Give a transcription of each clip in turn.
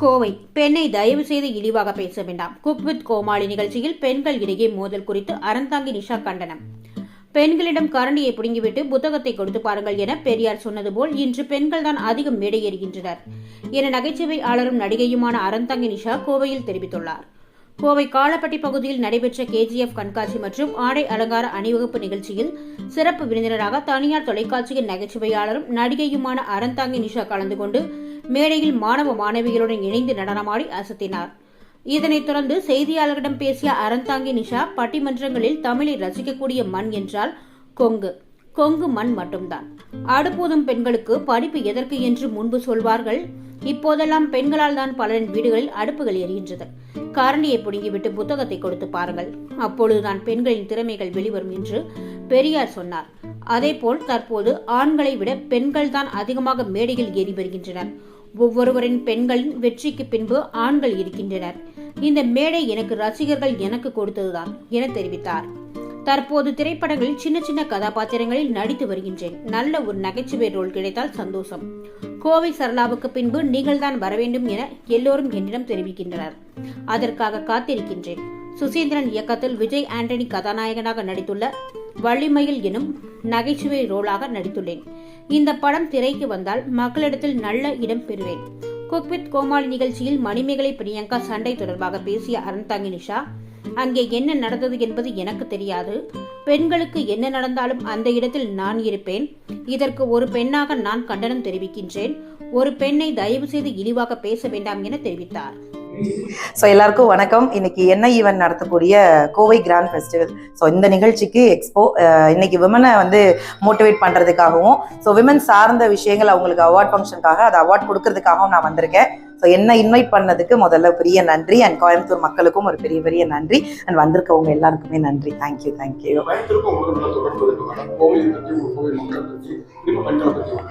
கோவை. பெண்ணை தயவு செய்து இழிவாக பேச வேண்டாம். குக் வித் கோமாளி நிகழ்ச்சியில் பெண்கள் இடையே மோதல் குறித்து அறந்தாங்கி நிஷா கண்டனம். பெண்களிடம் கரண்டியை பிடுங்கிவிட்டு புத்தகத்தை கொடுத்து பாருங்கள் என பெரியார் சொன்னது போல் இன்று பெண்கள் தான் அதிகம் மேடையேறுகின்றனர் என நகைச்சுவையாளரும் நடிகையுமான அறந்தாங்கி நிஷா கோவையில் தெரிவித்துள்ளார். கோவை காலப்பட்டி பகுதியில் நடைபெற்ற கேஜிஎஃப் கண்காட்சி மற்றும் ஆடை அலங்கார அணிவகுப்பு நிகழ்ச்சியில் சிறப்பு விருந்தினராக தனியார் தொலைக்காட்சியின் நகைச்சுவையாளரும் நடிகையுமான அறந்தாங்கி நிஷா கலந்து கொண்டு மேடையில் மாணவ மாணவிகளுடன் இணைந்து நடனமாடி அசத்தினார். இதனைத் தொடர்ந்து செய்தியாளர்களிடம் பேசிய அறந்தாங்கி நிஷா பட்டிமன்றங்களில் தமிழை ரசிக்கக்கூடிய மண் என்றால் கொங்கு. கொங்கு மண் மட்டும்தான். அடுப்போதும் பெண்களுக்கு படிப்பு எதற்கு என்று முன்பு சொல்வார்கள் இப்போதெல்லாம் பெண்களால் தான் பலரின் வீடுகளில் அடுப்புகள் எரிகின்றது. காரணியை பிடுங்கிவிட்டு புத்தகத்தை கொடுத்து பாருங்கள். அப்பொழுதுதான் பெண்களின் திறமைகள் வெளிவரும் என்று பெரியார் சொன்னார். அதேபோல் தற்போது ஆண்களை விட பெண்கள் தான் அதிகமாக மேடையில் ஏறி வருகின்றனர். ஒவ்வொருவரின் பெண்களின் வெற்றிக்கு பின்பு ஆண்கள் இருக்கின்றனர். இந்த மேடை எனக்கு ரசிகர்கள் எனக்கு கொடுத்ததுதான் என தெரிவித்தார். தற்போது திரைப்படங்களில் சின்ன சின்ன கதாபாத்திரங்களில் நடித்து வருகின்றேன். நல்ல ஒரு நகைச்சுவை ரோல் கிடைத்தால் சந்தோஷம். கோவை சரளாவுக்கு பின்பு நீங்கள்தான் வர வேண்டும் என எல்லோரும் என்னிடம் தெரிவிக்கின்றனர். அதற்காக காத்திருக்கின்றேன். சுசீந்திரன் இயக்கத்தில் விஜய் ஆண்டனி கதாநாயகனாக நடித்துள்ள வள்ளிமயில் எனும் நகைச்சுவை ரோலாக நடித்துள்ளேன். இந்த படம் திரைக்கு வந்தால் மக்களிடத்தில் நல்ல இடம் பெறுவேன். குக்வித் கோமாளி நிகழ்ச்சியில் மணிமேகலை பிரியங்கா சண்டை தொடர்பாக பேசிய அருண் நிஷா அங்கே என்ன நடந்தது என்பது எனக்கு தெரியாது. பெண்களுக்கு என்ன நடந்தாலும் அந்த இடத்தில் நான் இருப்பேன். இதற்கு ஒரு பெண்ணாக நான் கண்டனம் தெரிவிக்கின்றேன். ஒரு பெண்ணை தயவு செய்து இழிவாக பேச வேண்டாம் என தெரிவித்தார். ஸோ எல்லாருக்கும் வணக்கம். இன்னைக்கு என்ன ஈவெண்ட் நடத்தக்கூடிய கோவை கிராண்ட் ஃபெஸ்டிவல் ஸோ இந்த நிகழ்ச்சிக்கு எக்ஸ்போ இன்னைக்கு விமனை வந்து மோட்டிவேட் பண்ணுறதுக்காகவும் ஸோ விமன் சார்ந்த விஷயங்கள் அவங்களுக்கு அவார்ட் ஃபங்க்ஷனுக்காக அதை அவார்ட் கொடுக்கறதுக்காகவும் நான் வந்திருக்கேன். ஸோ என்ன இன்வைட் பண்ணதுக்கு முதல்ல பெரிய நன்றி. அண்ட் கோயம்புத்தூர் மக்களுக்கும் ஒரு பெரிய பெரிய நன்றி. அண்ட் வந்திருக்கவங்க எல்லாருக்குமே நன்றி. தேங்க்யூ தேங்க்யூ பயத்திற்கும்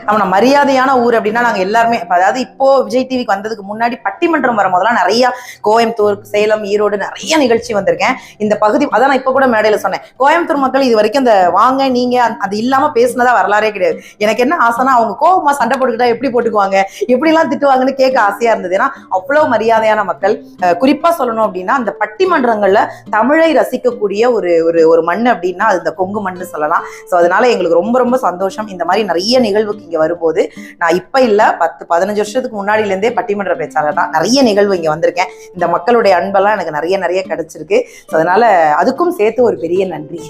நம்ம மரியாதையான ஊர் அப்படின்னா நாங்கள் எல்லாருமே அதாவது இப்போ விஜய் டிவிக்கு வந்ததுக்கு முன்னாடி பட்டிமன்றம் வரும்போதெல்லாம் நிறைய கோயம்புத்தூர் சேலம் ஈரோடு நிறைய நிகழ்ச்சி வந்திருக்கேன். இந்த பகுதி அதான் நான் இப்போ கூட மேடையில சொன்னேன். கோயம்புத்தூர் மக்கள் இது வரைக்கும் அந்த வாங்க நீங்க அது இல்லாம பேசினதா வரலாறே கிடையாது. எனக்கு என்ன ஆசைனா அவங்க கோவமா சண்டை போட்டுக்கிட்டா எப்படி போட்டுக்குவாங்க? எப்படி எல்லாம் திட்டுவாங்கன்னு கேட்க ஆசையா இருந்தது. ஏன்னா அவ்வளவு மரியாதையான மக்கள். குறிப்பா சொல்லணும் அப்படின்னா அந்த பட்டிமன்றங்கள்ல தமிழை ரசிக்கக்கூடிய ஒரு ஒரு ஒரு மண் அப்படின்னா அது இந்த கொங்கு மண்ணு சொல்லலாம். ஸோ அதனால எங்களுக்கு ரொம்ப ரொம்ப சந்தோஷம். இந்த மாதிரி நிறைய நிகழ்வுக்கு இங்க வரும்போது நான் இப்ப இல்ல பத்து பதினஞ்சு வருஷத்துக்கு முன்னாடில இருந்தே பட்டிமன்ற பேச்சாளர் தான். நிறைய நிகழ்வு இங்க வந்திருக்கேன். இந்த மக்களுடைய அன்பெல்லாம் எனக்கு நிறைய நிறைய கிடைச்சிருக்கு. ஸோ அதனால அதுக்கும் சேர்த்து ஒரு பெரிய நன்றி.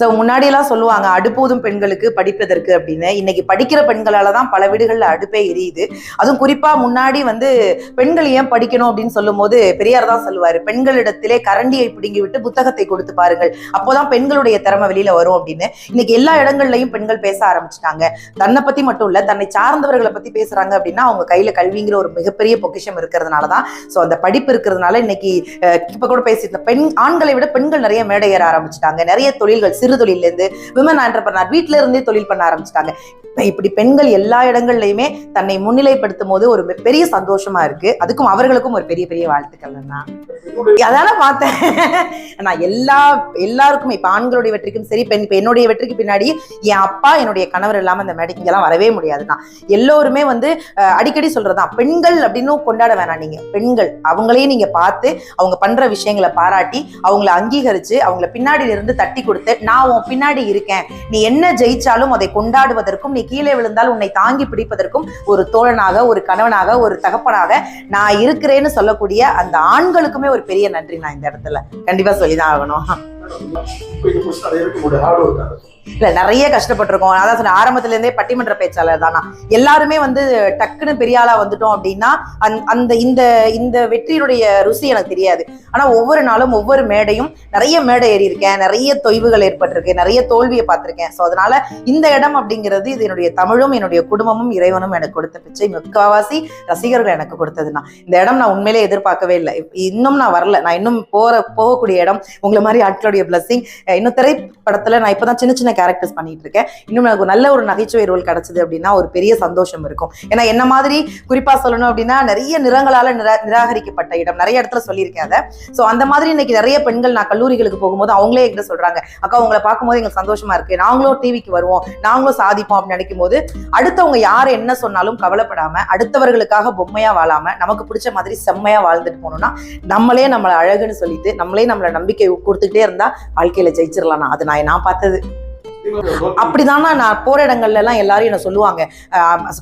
ஸோ முன்னாடியெல்லாம் சொல்லுவாங்க அடுப்போதும் பெண்களுக்கு படிப்பதற்கு அப்படின்னு. இன்னைக்கு படிக்கிற பெண்களால தான் பல வீடுகளில் அடுப்பே எரியுது. அதுவும் குறிப்பா முன்னாடி வந்து பெண்கள் ஏன் படிக்கணும் அப்படின்னு சொல்லும்போது பெரியார் தான் சொல்லுவாரு பெண்களிடத்திலே கரண்டியை பிடுங்கி விட்டு புத்தகத்தை கொடுத்து பாருங்கள். அப்போதான் பெண்களுடைய திறமை வெளியில வரும் அப்படின்னு. இன்னைக்கு எல்லா இடங்கள்லையும் பெண்கள் பேச ஆரம்பிச்சிட்டாங்க. தன்னை பத்தி மட்டும் இல்ல தன்னை சார்ந்தவர்களை பத்தி பேசுறாங்க அப்படின்னா அவங்க கையில கல்விங்கிற ஒரு மிகப்பெரிய பொக்கிஷம் இருக்கிறதுனால தான். ஸோ அந்த படிப்பு இருக்கிறதுனால இன்னைக்கு இப்போ இப்ப கூட பேசியிருந்த பெண் ஆண்களை விட பெண்கள் நிறைய மேடை ஏற ஆரம்பிச்சிட்டாங்க. நிறைய தொழில்கள் சிறு தொழிலேருந்து இருந்து விமன் ஆண்டர்பனார் வீட்டில இருந்தே தொழில் பண்ண ஆரம்பிச்சிட்டாங்க. இப்படி பெண்கள் எல்லா இடங்கள்லையுமே தன்னை முன்னிலைப்படுத்தும் போது ஒரு பெரிய சந்தோஷமா இருக்கு. அதுக்கும் அவர்களுக்கும் ஒரு பெரிய பெரிய வாழ்த்துக்கள் தான் அதால பார்த்தேன். நான் எல்லா எல்லாருக்குமே இப்ப ஆண்களுடைய வெற்றிக்கும் சரி பெண் இப்ப என்னுடைய வெற்றிக்கு பின்னாடி என் அப்பா என்னுடைய கணவர் இல்லாம இந்த மேடைக்கு எல்லாம் வரவே முடியாதுதான் எல்லோருமே வந்து அடிக்கடி சொல்றதுதான் பெண்கள் அப்படின்னு கொண்டாட வேணாம் நீங்க. பெண்கள் அவங்களையும் நீங்க பார்த்து அவங்க பண்ற விஷயங்களை பாராட்டி அவங்கள அங்கீகரிச்சு அவங்கள பின்னாடி இருந்து தட்டி கொடுத்து நான் உன் பின்னாடி இருக்கேன். நீ என்ன ஜெயிச்சாலும் அதை கொண்டாடுவதற்கும் நீ கீழே விழுந்தால் உன்னை தாங்கி பிடிப்பதற்கும் ஒரு தோழனாக ஒரு கணவனாக ஒரு தகப்பனாக நான் இருக்கிறேன்னு சொல்லக்கூடிய அந்த ஆண்களுக்குமே ஒரு பெரிய நன்றி நான் இந்த இடத்துல கண்டிப்பா சொல்லிதான் ஆகணும். இல்ல நிறைய கஷ்டப்பட்டிருக்கோம். அதான் சொன்னேன் ஆரம்பத்துல இருந்தே பட்டிமன்ற பேச்சாளர் தானா? எல்லாருமே வந்து டக்குன்னு பெரிய ஆளா வந்துட்டோம் அப்படின்னா அந்த- அந்த இந்த இந்த வெற்றியினுடைய ருசி எனக்கு தெரியாது. ஆனா ஒவ்வொரு நாளும் ஒவ்வொரு மேடையும் நிறைய மேடை ஏறி இருக்கேன் நிறைய தொய்வுகள் ஏற்பட்டிருக்கு நிறைய தோல்வியை பார்த்திருக்கேன். ஸோ அதனால இந்த இடம் அப்படிங்கிறது இது என்னுடைய தமிழும் என்னுடைய குடும்பமும் இறைவனும் எனக்கு கொடுத்த பிச்சை. முக்காவாசி ரசிகர்கள் எனக்கு கொடுத்ததுன்னா. இந்த இடம் நான் உண்மையிலே எதிர்பார்க்கவே இல்லை. இன்னும் நான் வரல. நான் இன்னும் போற போகக்கூடிய இடம் உங்களை மாதிரி ஆட்களோட இறைவனுடைய பிளஸ்ஸிங் இன்னும் திரைப்படத்துல நான் இப்பதான் சின்ன சின்ன கேரக்டர்ஸ் பண்ணிட்டு இருக்கேன். இன்னும் எனக்கு நல்ல ஒரு நகைச்சுவை ரோல் கிடைச்சது அப்படின்னா ஒரு பெரிய சந்தோஷம் இருக்கும். ஏன்னா என்ன மாதிரி குறிப்பா சொல்லணும் அப்படின்னா நிறைய நிறங்களால நிரா நிராகரிக்கப்பட்ட இடம். நிறைய இடத்துல சொல்லியிருக்கேன் அதை. ஸோ அந்த மாதிரி இன்னைக்கு நிறைய பெண்கள் நான் கல்லூரிகளுக்கு போகும்போது அவங்களே எங்கிட்ட சொல்றாங்க அக்கா உங்களை பார்க்கும்போது எங்களுக்கு சந்தோஷமா இருக்கு. நாங்களும் டிவிக்கு வருவோம். நாங்களும் சாதிப்போம். அப்படின்னு நினைக்கும் போது அடுத்தவங்க யார் என்ன சொன்னாலும் கவலைப்படாம அடுத்தவர்களுக்காக பொம்மையா வாழாம நமக்கு பிடிச்ச மாதிரி செம்மையா வாழ்ந்துட்டு போனோம்னா நம்மளே நம்மளை அழகுன்னு சொல்லிட்டு நம்மளே நம்மளை நம்பிக்கை கொடுத்துக்கிட்டே இருந்தா வாழ்க்கையில ஜெயிச்சிடலாம் அது நான் நான் பார்த்தது. அப்படிதானா நான் போற இடங்கள்ல எல்லாம் எல்லாரும் என்ன சொல்லுவாங்க.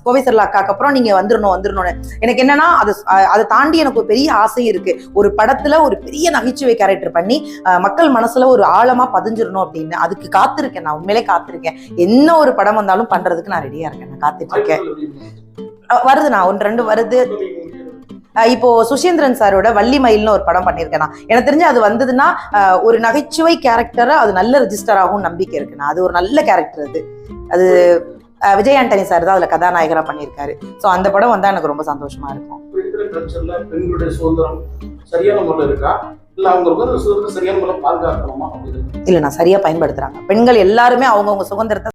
கோவை சரலா அக்காக்கு அப்புறம் நீங்க வந்துடணும் வந்துடணும்னு எனக்கு என்னன்னா அது அதை தாண்டி எனக்கு ஒரு பெரிய ஆசை இருக்கு. ஒரு படத்துல ஒரு பெரிய நகைச்சுவை கேரக்டர் பண்ணி மக்கள் மனசுல ஒரு ஆழமா பதிஞ்சிடணும் அப்படின்னு. அதுக்கு காத்திருக்கேன் நான் உண்மையிலே காத்திருக்கேன். என்ன ஒரு படம் வந்தாலும் பண்றதுக்கு நான் ரெடியா இருக்கேன். நான் காத்துட்டு இருக்கேன். வருது நான் ஒன்று ரெண்டு வருது. இப்போ சுஷேந்திரன் சாரோட வள்ளி மயில்னு ஒரு படம் பண்ணியிருக்கேன் எனக்கு தெரிஞ்சு அது வந்ததுன்னா ஒரு நகைச்சுவை கேரக்டரா அது நல்ல ரெஜிஸ்டர் ஆகும் நம்பிக்கை இருக்கு நான். அது ஒரு நல்ல கேரக்டர் அது. அது விஜய் ஆண்டனி சார் தான் அதுல கதாநாயகரா பண்ணியிருக்காரு. ஸோ அந்த படம் வந்தா எனக்கு ரொம்ப சந்தோஷமா இருக்கும். இல்ல நான் சரியா பயன்படுத்துறாங்க. பெண்கள் எல்லாருமே அவங்கவுங்க சுதந்திரத்தை